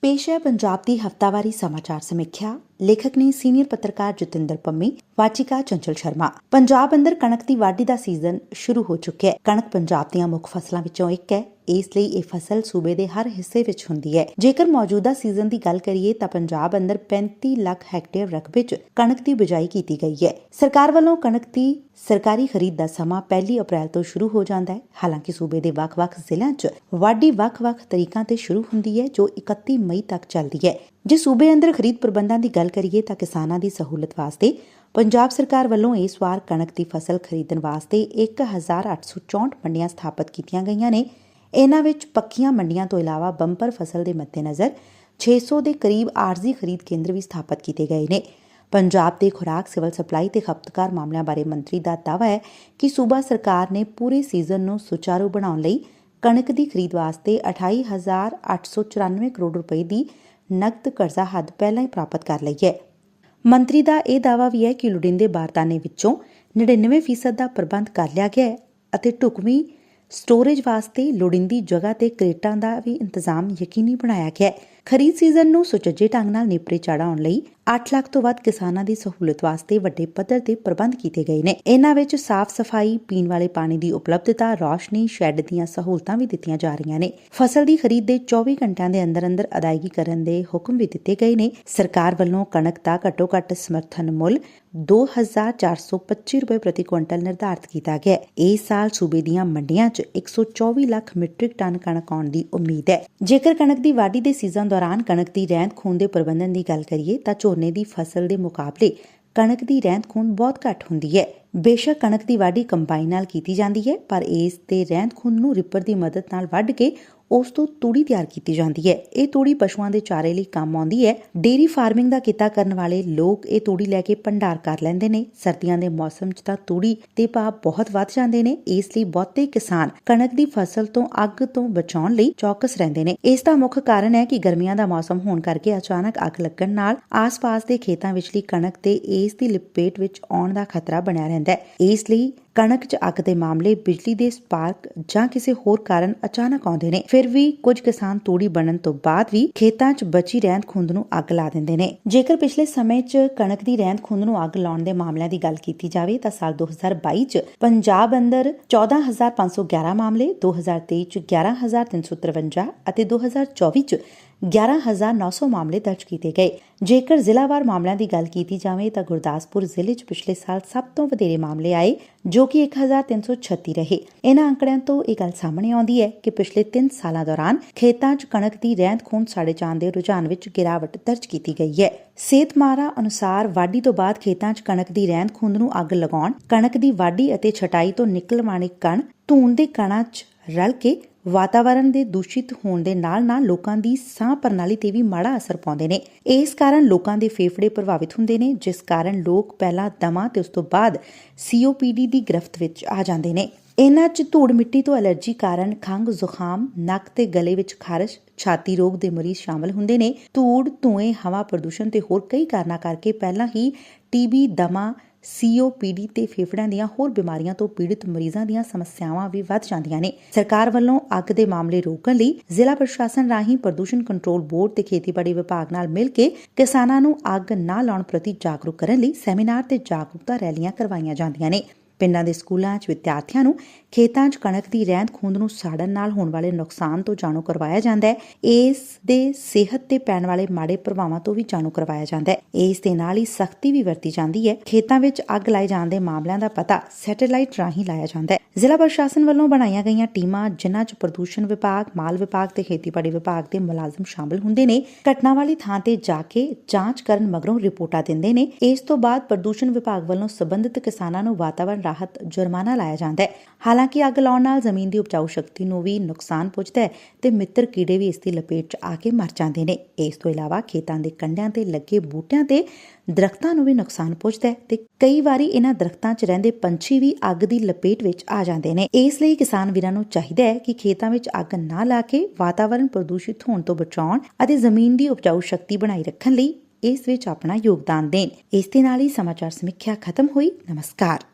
ਪੇਸ਼ ਹੈ ਪੰਜਾਬ ਦੀ ਹਫਤਾਵਾਰੀ ਸਮਾਚਾਰ ਸਮੀਖਿਆ। ਲੇਖਕ ਨੇ ਸੀਨੀਅਰ ਪੱਤਰਕਾਰ ਜਤਿੰਦਰ ਪੰਮੀ, ਵਾਚਿਕਾ ਚੰਚਲ ਸ਼ਰਮਾ। ਪੰਜਾਬ ਅੰਦਰ ਕਣਕ ਦੀ ਵਾਢੀ ਦਾ ਸੀਜ਼ਨ ਸ਼ੁਰੂ ਹੋ ਚੁੱਕਿਆ ਹੈ। ਕਣਕ ਪੰਜਾਬ ਦੀਆਂ ਮੁੱਖ ਫਸਲਾਂ ਵਿੱਚੋਂ ਇੱਕ ਹੈ। ਇਸ ਲਈ ਇਹ ਫਸਲ ਸੂਬੇ ਦੇ ਹਰ ਹਿੱਸੇ ਵਿੱਚ ਹੁੰਦੀ ਹੈ। ਜੇਕਰ ਮੌਜੂਦਾ ਸੀਜ਼ਨ ਦੀ ਗੱਲ ਕਰੀਏ ਤਾਂ ਪੰਜਾਬ ਅੰਦਰ 35 ਲੱਖ ਹੈਕਟੇਅਰ ਰਕਬੇ 'ਚ ਕਣਕ ਦੀ ਬਿਜਾਈ ਕੀਤੀ ਗਈ ਹੈ। ਸਰਕਾਰ ਵੱਲੋਂ ਕਣਕ ਦੀ ਸਰਕਾਰੀ ਖਰੀਦ ਦਾ ਸਮਾਂ 1 ਅਪ੍ਰੈਲ ਤੋਂ ਸ਼ੁਰੂ ਹੋ ਜਾਂਦਾ ਹੈ। ਹਾਲਾਂਕਿ ਸੂਬੇ ਦੇ ਵੱਖ-ਵੱਖ ਜ਼ਿਲ੍ਹਿਆਂ 'ਚ ਵਾਢੀ ਵੱਖ-ਵੱਖ ਤਰੀਕਾਂ ਤੇ ਸ਼ੁਰੂ ਹੁੰਦੀ ਹੈ, ਜੋ 31 ਮਈ ਤੱਕ ਚੱਲਦੀ ਹੈ। ਜੇ ਸੂਬੇ ਅੰਦਰ ਖਰੀਦ ਪ੍ਰਬੰਧਾਂ ਦੀ ਗੱਲ ਕਰੀਏ ਤਾਂ ਕਿਸਾਨਾਂ ਦੀ ਸਹੂਲਤ ਵਾਸਤੇ ਪੰਜਾਬ ਸਰਕਾਰ ਵੱਲੋਂ ਇਸ ਵਾਰ ਕਣਕ ਦੀ ਫਸਲ ਖਰੀਦਣ ਵਾਸਤੇ 1864 ਮੰਡੀਆਂ ਸਥਾਪਿਤ ਕੀਤੀਆਂ ਗਈਆਂ ਨੇ। ਇਹਨਾਂ ਵਿੱਚ ਪੱਕੀਆਂ ਮੰਡੀਆਂ ਤੋਂ ਇਲਾਵਾ ਬੰਪਰ ਫਸਲ ਦੇ ਮੱਦੇਨਜ਼ਰ 600 ਦੇ ਕਰੀਬ ਆਰਜ਼ੀ ਖਰੀਦ ਕੇਂਦਰ ਵੀ ਸਥਾਪਿਤ ਕੀਤੇ ਗਏ ਨੇ। ਪੰਜਾਬ ਦੇ ਖੁਰਾਕ, ਸਿਵਲ ਸਪਲਾਈ ਤੇ ਖਪਤਕਾਰ ਮਾਮਲਿਆਂ ਬਾਰੇ ਮੰਤਰੀ ਦਾ ਦਾਅਵਾ ਹੈ ਕਿ ਸੂਬਾ ਸਰਕਾਰ ਨੇ ਪੂਰੇ ਸੀਜ਼ਨ ਨੂੰ ਸੁਚਾਰੂ ਬਣਾਉਣ ਲਈ ਕਣਕ ਦੀ ਖਰੀਦ ਵਾਸਤੇ 28894 ਕਰੋੜ ਰੁਪਏ ਦੀ ਨਕਦ ਕਰਜ਼ਾ ਹੱਦ ਪਹਿਲਾਂ ਹੀ ਪ੍ਰਾਪਤ ਕਰ ਲਈ ਹੈ। ਮੰਤਰੀ ਦਾ ਇਹ ਦਾਅਵਾ ਵੀ ਹੈ ਕਿ ਲੋੜੀਂਦੇ ਬਾਰਤਾਨੇ ਵਿੱਚੋਂ 99% ਦਾ ਪ੍ਰਬੰਧ ਕਰ ਲਿਆ ਗਿਆ ਹੈ ਅਤੇ ਢੁਕਵੀਂ ਸਟੋਰੇਜ ਵਾਸਤੇ ਲੋੜੀਂਦੀ ਜਗ੍ਹਾ ਤੇ ਕ੍ਰੇਟਾਂ ਦਾ ਵੀ ਇੰਤਜ਼ਾਮ ਯਕੀਨੀ ਬਣਾਇਆ ਗਿਆ ਹੈ। ਖਰੀਦ ਸੀਜ਼ਨ ਨੂੰ ਸੁਚੱਜੇ ਢੰਗ ਨਾਲ ਨੇਪਰੇ ਚੜਾਉਣ ਲਈ 8 ਲੱਖ ਤੋਂ ਵੱਧ ਕਿਸਾਨਾਂ ਦੀ ਸਹੂਲਤ ਵਾਸਤੇ ਵੱਡੇ ਪੱਧਰ ਤੇ ਪ੍ਰਬੰਧ ਕੀਤੇ ਗਏ ਨੇ। ਇਹਨਾਂ ਵਿੱਚ ਸਾਫ਼ ਸਫ਼ਾਈ, ਪੀਣ ਵਾਲੇ ਪਾਣੀ ਦੀ ਉਪਲਬਧਤਾ, ਰੌਸ਼ਨੀ, ਸ਼ੈੱਡ ਦੀਆਂ ਸਹੂਲਤਾਂ ਵੀ ਦਿੱਤੀਆਂ ਜਾ ਰਹੀਆਂ ਨੇ। ਫਸਲ ਦੀ ਖਰੀਦ ਦੇ 24 ਘੰਟਿਆਂ ਦੇ ਅੰਦਰ ਅੰਦਰ ਅਦਾਇਗੀ ਕਰਨ ਦੇ ਹੁਕਮ ਵੀ ਦਿੱਤੇ ਗਏ ਨੇ। ਸਰਕਾਰ ਵੱਲੋਂ ਕਣਕ ਦਾ ਘੱਟੋ ਘੱਟ ਸਮਰਥਨ ਮੁੱਲ 2425 ਰੁਪਏ ਪ੍ਰਤੀ ਕੁਇੰਟਲ ਨਿਰਧਾਰਤ ਕੀਤਾ ਗਿਆ ਹੈ। ਇਸ ਸਾਲ ਸੂਬੇ ਦੀਆਂ ਮੰਡੀਆਂ 'ਚ 124 ਲੱਖ ਮੀਟ੍ਰਿਕ ਟਨ ਕਣਕ ਆਉਣ ਦੀ ਉਮੀਦ ਹੈ। ਜੇਕਰ ਕਣਕ ਦੀ ਵਾਢੀ ਦੇ ਸੀਜ਼ਨ ਦੌਰਾਨ ਕਣਕ ਦੀ ਰਹਿੰਦ ਖੂਨ ਦੇ ਪ੍ਰਬੰਧਨ ਦੀ ਗੱਲ ਕਰੀਏ ਤਾਂ ਝੋਨੇ ਦੀ ਫਸਲ ਦੇ ਮੁਕਾਬਲੇ ਕਣਕ ਦੀ ਰਹਿੰਦ ਖੂਨ ਬਹੁਤ ਘੱਟ ਹੁੰਦੀ ਹੈ। ਬੇਸ਼ੱਕ ਕਣਕ ਦੀ ਵਾਢੀ ਕੰਬਾਈਨ ਨਾਲ ਕੀਤੀ ਜਾਂਦੀ ਹੈ, ਪਰ ਇਸ ਤੇ ਰਹਿੰਦ ਖੁੰਦ ਨੂੰ ਰਿਪਰ ਦੀ ਮਦਦ ਨਾਲ ਵੱਢ ਕੇ ਉਸ ਤੋਂ ਤੂੜੀ ਤਿਆਰ ਕੀਤੀ ਜਾਂਦੀ ਹੈ। ਇਹ ਤੂੜੀ ਪਸ਼ੂਆਂ ਦੇ ਚਾਰੇ ਲਈ ਕੰਮ ਆਉਂਦੀ ਹੈ। ਡੇਰੀ ਫਾਰਮਿੰਗ ਦਾ ਕਿੱਤਾ ਕਰਨ ਵਾਲੇ ਲੋਕ ਇਹ ਤੂੜੀ ਲੈ ਕੇ ਭੰਡਾਰ ਕਰ ਲੈਂਦੇ ਨੇ। ਸਰਦੀਆਂ ਦੇ ਮੌਸਮ 'ਚ ਤਾਂ ਤੂੜੀ ਦੇ ਭਾਅ ਬਹੁਤ ਵੱਧ ਜਾਂਦੇ ਨੇ। ਇਸ ਲਈ ਬਹੁਤੇ ਕਿਸਾਨ ਕਣਕ ਦੀ ਫਸਲ ਤੋਂ ਅੱਗ ਤੋਂ ਬਚਾਉਣ ਲਈ ਚੌਕਸ ਰਹਿੰਦੇ ਨੇ। ਇਸ ਦਾ ਮੁੱਖ ਕਾਰਨ ਹੈ ਕਿ ਗਰਮੀਆਂ ਦਾ ਮੌਸਮ ਹੋਣ ਕਰਕੇ ਅਚਾਨਕ ਅੱਗ ਲੱਗਣ ਨਾਲ ਆਸ-ਪਾਸ ਦੇ ਖੇਤਾਂ ਵਿਚਲੀ ਕਣਕ ਤੇ ਇਸ ਦੀ ਲਪੇਟ ਵਿੱਚ ਆਉਣ ਦਾ ਖਤਰਾ ਬਣਿਆ ਰਹਿੰਦਾ ਹੈ। ਇਸ ਲਈ ਕਣਕ 'ਚ ਅੱਗ ਦੇ ਮਾਮਲੇ ਬਿਜਲੀ ਦੇ ਸਪਾਰਕ ਜਾਂ ਕਿਸੇ ਹੋਰ ਕਾਰਨ ਅਚਾਨਕ ਆਉਂਦੇ ਨੇ। ਫਿਰ ਵੀ ਕੁਝ ਕਿਸਾਨ ਤੂੜੀ ਬਣਨ ਤੋਂ ਬਾਅਦ ਵੀ ਖੇਤਾਂ 'ਚ ਬਚੀ ਰਹਿੰਦ ਖੁੰਦ ਨੂੰ ਅੱਗ ਲਾ ਦਿੰਦੇ ਨੇ। ਜੇਕਰ ਪਿਛਲੇ ਸਮੇਂ 'ਚ ਕਣਕ ਦੀ ਰਹਿੰਦ ਖੁੰਦ ਨੂੰ ਅੱਗ ਲਾਉਣ ਦੇ ਮਾਮਲਿਆਂ ਦੀ ਗੱਲ ਕੀਤੀ ਜਾਵੇ ਤਾਂ ਸਾਲ 2022 'ਚ ਪੰਜਾਬ ਅੰਦਰ 14511 ਮਾਮਲੇ 2023 'ਚ 11353 ਅਤੇ 2024 'ਚ 11900 ਮਾਮਲੇ ਦਰਜ ਕੀਤੇ ਗਏ। ਜੇਕਰ ਜ਼ਿਲ੍ਹਾਵਾਰ ਮਾਮਲਿਆਂ ਦੀ ਗੱਲ ਕੀਤੀ ਜਾਵੇ ਤਾਂ ਗੁਰਦਾਸਪੁਰ ਜ਼ਿਲ੍ਹੇ 'ਚ ਪਿਛਲੇ ਸਾਲ ਸਭ ਤੋਂ ਵਧੇਰੇ ਮਾਮਲੇ ਆਏ, ਜੋ ਕਿ 1336 ਰਹੇ। ਇਹਨਾਂ ਅੰਕੜਿਆਂ ਤੋਂ ਇਹ ਗੱਲ ਸਾਹਮਣੇ ਆਉਂਦੀ ਹੈ ਕਿ ਪਿਛਲੇ 3 ਸਾਲਾਂ ਦੌਰਾਨ ਖੇਤਾਂ 'ਚ ਕਣਕ ਦੀ ਰਹਿੰਦ ਖੂੰਦ ਸਾੜੇ ਜਾਣ ਦੇ ਰੁਝਾਨ ਵਿੱਚ ਗਿਰਾਵਟ ਦਰਜ ਕੀਤੀ ਗਈ ਹੈ। ਸਿਹਤ ਮਾਰਾ ਅਨੁਸਾਰ ਵਾਢੀ ਤੋਂ ਬਾਅਦ ਖੇਤਾਂ 'ਚ ਕਣਕ ਦੀ ਰਹਿੰਦ ਖੂੰਦ ਨੂੰ ਅੱਗ ਲਗਾਉਣ, ਕਣਕ ਦੀ ਵਾਢੀ ਅਤੇ ਛਟਾਈ ਤੋਂ ਨਿਕਲਣ ਵਾਲੇ ਕਣ, ਧੂਣ ਦੇ ਕਣਾਂ 'ਚ ਰਲ ਕੇ ਵਾਤਾਵਰਣ ਦੇ ਦੂਸ਼ਿਤ ਹੋਣ ਦੇ ਨਾਲ-ਨਾਲ ਲੋਕਾਂ ਦੀ ਸਾਹ ਪ੍ਰਣਾਲੀ ਤੇ ਵੀ ਮਾੜਾ ਅਸਰ ਪਾਉਂਦੇ ਨੇ। ਇਸ ਕਾਰਨ ਲੋਕਾਂ ਦੇ ਫੇਫੜੇ ਪ੍ਰਭਾਵਿਤ ਹੁੰਦੇ ਨੇ, ਜਿਸ ਕਾਰਨ ਲੋਕ ਪਹਿਲਾਂ ਦਮਾ ਤੇ ਉਸ ਤੋਂ ਬਾਅਦ ਸੀਓਪੀਡੀ ਦੀ ਗ੍ਰਿਫਤ ਵਿੱਚ ਆ ਜਾਂਦੇ ਨੇ। ਇਹਨਾਂ 'ਚ ਧੂੜ ਮਿੱਟੀ ਤੋਂ ਅਲਰਜੀ ਕਾਰਨ ਖੰਘ, ਜ਼ੁਕਾਮ, ਨੱਕ ਤੇ ਗਲੇ ਵਿੱਚ ਖਾਰਸ਼, ਛਾਤੀ ਰੋਗ ਦੇ ਮਰੀਜ਼ ਸ਼ਾਮਲ ਹੁੰਦੇ ਨੇ। ਧੂੜ, ਧੂਏ, ਹਵਾ ਪ੍ਰਦੂਸ਼ਣ ਤੇ ਹੋਰ ਕਈ ਕਾਰਨਾਂ ਕਰਕੇ ਪਹਿਲਾਂ ਹੀ ਟੀਬੀ ਦਮਾ ਸੀਓਪੀਡੀ ਤੇ ਫੇਫੜਿਆਂ ਦੀਆਂ ਹੋਰ ਬਿਮਾਰੀਆਂ ਤੋਂ ਪੀੜਿਤ ਮਰੀਜ਼ਾਂ ਦੀਆਂ ਸਮੱਸਿਆਵਾਂ ਵੀ ਵੱਧ ਜਾਂਦੀਆਂ ਨੇ। ਸਰਕਾਰ ਵੱਲੋਂ ਅੱਗ ਦੇ ਮਾਮਲੇ ਰੋਕਣ ਲਈ ਜ਼ਿਲ੍ਹਾ ਪ੍ਰਸ਼ਾਸਨ ਰਾਹੀਂ ਪ੍ਰਦੂਸ਼ਣ ਕੰਟਰੋਲ ਬੋਰਡ ਤੇ ਖੇਤੀਬਾੜੀ ਵਿਭਾਗ ਨਾਲ ਮਿਲ ਕੇ ਕਿਸਾਨਾਂ ਨੂੰ ਅੱਗ ਨਾ ਲਾਉਣ ਪ੍ਰਤੀ ਜਾਗਰੂਕ ਕਰਨ ਲਈ ਸੈਮੀਨਾਰ ਤੇ ਜਾਗਰੂਕਤਾ ਰੈਲੀਆਂ ਕਰਵਾਈਆਂ ਜਾਂਦੀਆਂ ਨੇ। ਪਿੰਡਾਂ ਦੇ ਸਕੂਲਾਂ 'ਚ ਵਿਦਿਆਰਥੀਆਂ ਨੂੰ ਖੇਤਾਂ 'ਚ ਕਣਕ ਦੀ ਰਹਿੰਦ ਖੂੰਦ ਨੂੰ ਸਾੜਨ ਨਾਲ ਹੋਣ ਵਾਲੇ ਨੁਕਸਾਨ ਤੋਂ ਜਾਣੂ ਕਰਵਾਇਆ ਜਾਂਦਾ ਹੈ। ਇਸ ਦੇ ਸਿਹਤ ਤੇ ਪੈਣ ਵਾਲੇ ਮਾੜੇ ਪ੍ਰਭਾਵਾਂ ਤੋਂ ਵੀ ਜਾਣੂ ਕਰਵਾਇਆ ਜਾਂਦਾ ਹੈ। ਇਸ ਦੇ ਨਾਲ ਹੀ ਸਖਤੀ ਵੀ ਵਰਤੀ ਜਾਂਦੀ ਹੈ। ਖੇਤਾਂ ਵਿੱਚ ਅੱਗ ਲਾਏ ਜਾਣ ਦੇ ਮਾਮਲਿਆਂ ਦਾ ਪਤਾ ਸੈਟੇਲਾਈਟ ਰਾਹੀਂ ਲਾਇਆ ਜਾਂਦਾ ਹੈ। ਜ਼ਿਲ੍ਹਾ ਪ੍ਰਸ਼ਾਸਨ ਵੱਲੋਂ ਬਣਾਈਆਂ ਗਈਆਂ ਟੀਮਾਂ ਜਿਨ੍ਹਾਂ 'ਚ ਪ੍ਰਦੂਸ਼ਣ ਵਿਭਾਗ, ਮਾਲ ਵਿਭਾਗ ਤੇ ਖੇਤੀਬਾੜੀ ਵਿਭਾਗ ਦੇ ਮੁਲਾਜ਼ਮ ਸ਼ਾਮਲ ਹੁੰਦੇ ਨੇ, ਘਟਨਾ ਵਾਲੀ ਥਾਂ ਤੇ ਜਾ ਕੇ ਜਾਂਚ ਕਰਨ ਮਗਰੋਂ ਰਿਪੋਰਟਾਂ ਦਿੰਦੇ ਨੇ। ਇਸ ਤੋਂ ਬਾਅਦ ਪ੍ਰਦੂਸ਼ਣ ਵਿਭਾਗ ਵੱਲੋਂ ਸਬੰਧਤ ਕਿਸਾਨਾਂ ਨੂੰ ਵਾਤਾਵਰਣ ਰਾਹਤ ਜੁਰਮਾਨਾ ਲਾਇਆ ਜਾਂਦਾ ਹੈ। ਹਾਲਾਂਕਿ ਅੱਗ ਲਾਉਣ ਨਾਲ ਜ਼ਮੀਨ ਦੀ ਉਪਜਾਊ ਸ਼ਕਤੀ ਨੂੰ ਵੀ ਨੁਕਸਾਨ ਪਹੁੰਚਦਾ ਹੈ ਤੇ ਮਿੱਤਰ ਕੀੜੇ ਵੀ ਇਸ ਦੀ ਲਪੇਟ 'ਚ ਆ ਕੇ ਮਰ ਜਾਂਦੇ ਨੇ। ਇਸ ਤੋਂ ਇਲਾਵਾ ਖੇਤਾਂ ਦੇ ਕੰਢਿਆਂ ਤੇ ਲੱਗੇ ਬੂਟਿਆਂ ਤੇ ਦਰਖਤਾਂ ਨੂੰ ਵੀ ਨੁਕਸਾਨ ਪਹੁੰਚਦਾ ਹੈ ਤੇ ਕਈ ਵਾਰੀ ਇਹਨਾਂ ਦਰਖਤਾਂ 'ਚ ਰਹਿੰਦੇ ਪੰਛੀ ਵੀ ਅੱਗ ਦੀ ਲਪੇਟ ਵਿੱਚ ਆ ਜਾਂਦੇ ਨੇ। ਇਸ ਲਈ ਕਿਸਾਨ ਵੀਰਾਂ ਨੂੰ ਚਾਹੀਦਾ ਹੈ ਕਿ ਖੇਤਾਂ ਵਿੱਚ ਅੱਗ ਨਾ ਲਾ ਕੇ ਵਾਤਾਵਰਣ ਪ੍ਰਦੂਸ਼ਿਤ ਹੋਣ ਤੋਂ ਬਚਾਉਣ ਅਤੇ ਜ਼ਮੀਨ ਦੀ ਉਪਜਾਊ ਸ਼ਕਤੀ ਬਣਾਈ ਰੱਖਣ ਲਈ ਇਸ ਵਿੱਚ ਆਪਣਾ ਯੋਗਦਾਨ ਦੇਣ। ਇਸ ਦੇ ਨਾਲ ਹੀ ਸਮਾਚਾਰ ਸਮੀਖਿਆ ਖਤਮ ਹੋਈ। ਨਮਸਕਾਰ।